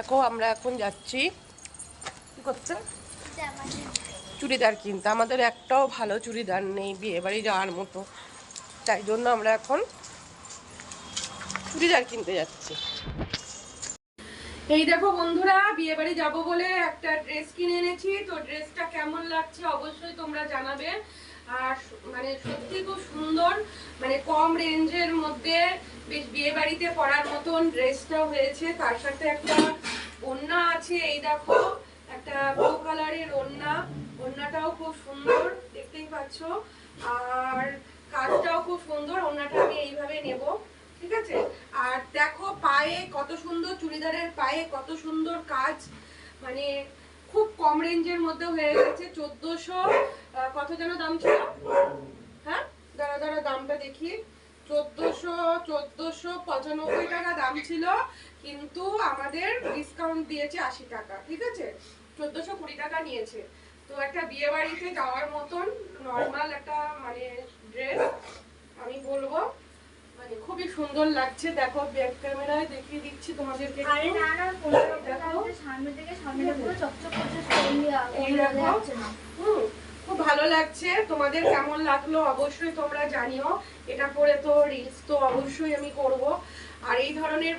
দেখো, আমরা এখন যাচ্ছি। কি করছে? চুড়িদার কিনতে। আমাদের একটাও ভালো চুড়িদার নেই বিয়ে বাড়ি যাওয়ার মতো। তাই জন্য আমরা এখন চুড়িদার কিনতে যাচ্ছি। এই দেখো বন্ধুরা বিয়ে বাড়ি যাব বলে একটা ড্রেস কিনে এনেছি। তো ড্রেসটা কেমন লাগছে অবশ্যই তোমরা জানাবে। আর মানে সত্যি খুব সুন্দর মানে কম রেঞ্জের মধ্যে বেশ বিয়ে বাড়িতে পরার মতন ড্রেসটাও হয়েছে। তার সাথে একটা ওড়না আছে, এই দেখো, একটা ব্লু কালারের ওড়না। ওড়নাটাও খুব সুন্দর, দেখতেই পাচ্ছো। আর কাজটাও খুব সুন্দর, ওড়নাটা আমি এইভাবে নেব, ঠিক আছে? আর দেখো পায়ে কত সুন্দর, চুড়িদারের পায়ে কত সুন্দর কাজ মানে খুব কম রেঞ্জের মধ্যে হয়ে গেছে। চোদ্দশো কত যেন দাম ছিল? হ্যাঁ? দাঁড়া দাঁড়া, দামটা দেখি। চোদ্দশো চোদ্দশো পঁচানব্বই টাকা দাম ছিল কিন্তু আমাদের ডিসকাউন্ট দিয়েছে আশি টাকা ঠিক আছে? চোদ্দশো কুড়ি টাকা নিয়েছে। তো একটা বিয়ে বাড়িতে যাওয়ার মতন নর্মাল একটা মানে ড্রেস আমি বলব মানে খুবই সুন্দর লাগছে। দেখো ব্যাক ক্যামেরায় দেখিয়ে দিচ্ছি তোমাদেরকে আরে। না না সামনে থেকে সামনেটা পুরো চকচক করছে এই দেখো। না। হুম, ভালো লাগছে। তোমাদের কেমন লাগল অবশ্যই তোমরা জানিও। এটা পরে তো রিলস তো অবশ্যই আমি করব। আর এই ধরনের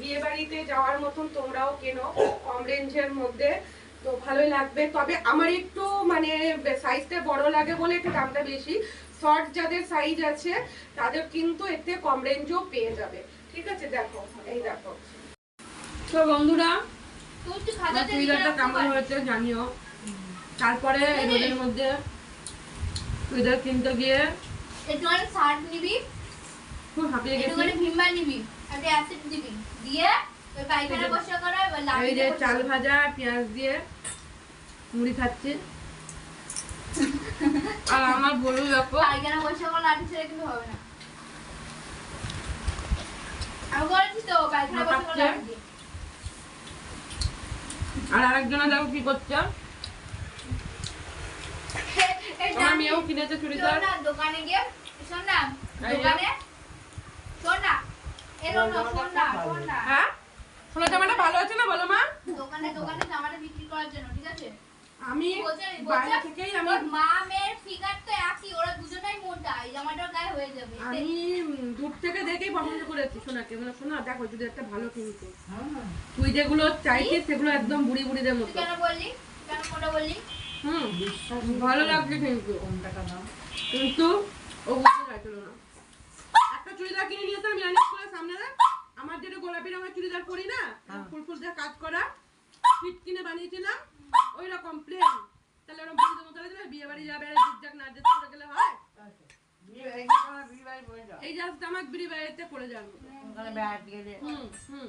বিয়ে বাড়িতে যাওয়ার মতন তোমরাও কেনো কম রেঞ্জের মধ্যে। তো ভালোই লাগবে। তবে আমার একটু মানে সাইজটা বড় লাগে বলে একটু দামটা বেশি। শর্ট যাদের সাইজ আছে তাদের কিন্তু এতে কম রেঞ্জও পেয়ে যাবে। ঠিক আছে? দেখো এই দেখো। তো বন্ধুরা লিখে কেমন হয়েছে জানিও। তারপরে রোদের মধ্যে চুড়িদার কিনতে গিয়ে একটুখানি শার্ট নিবি। খুব হাঁপিয়ে গেছি। একটুখানি ভিম্বা নিবি একটা অ্যাসিড দিবি। দিয়ে ওই পাইখানা বসে করে ওই যে চাল ভাজা পেঁয়াজ দিয়ে মুড়ি খাচ্ছি। আর আমার বলু দেখো। পাইখানা বসে করে লাঠি ছেড়ে কিন্তু হবে না। আমি বলেছি তো পাইখানা বসে করে আর আরেকজনে দেখো কি করছে। আমার মেয়েও কিনেছে চুড়িদার। দোকানে গিয়ে শোন না দোকানে শোন না এলো না শোন না শোন না। হ্যাঁ? সোনা জামাটা ভালো আছে না বলো মা? দোকানে দোকানে জামাটা বিক্রি করার জন্য ঠিক আছে? আমি বাইরে থেকেই আমি মা মেয়ের ফিগার তো একই ওরা দুজনেই মোটা এই জামাটার গায়ে হয়ে যাবে। আমি দূর থেকে দেখেই পছন্দ করেছি সোনাকে। মানে সোনা দেখো যদি একটা ভালো কিনতে। তুই যেগুলো চাইছিস সেগুলো একদম বুড়ি বুড়িদের তুই মতো কেন বললি? কেন মোটা বললি? হুম ভালো লাগছে কিন্তু। কিন্তু ও বুঝতে চাইছিল না। একটা চুড়িদার কিনে আমি আনিস করে সামনে আমার যেটা গোলাপি রঙের চুড়িদার পরি না ফুল ফুল দিয়ে কাজ করা ফিট কিনে বানিয়েছিলাম ওই রকম প্লেন তাহলে ওরকম বুড়িদের মতো লাগছে বিয়ে বাড়ি যাবে আর জিগজাগ না ড্রেস করে গেলে হয়। এই জাস্ট আমার বিড়ি বাড়িতে পড়ে যাবে। হুম হুম।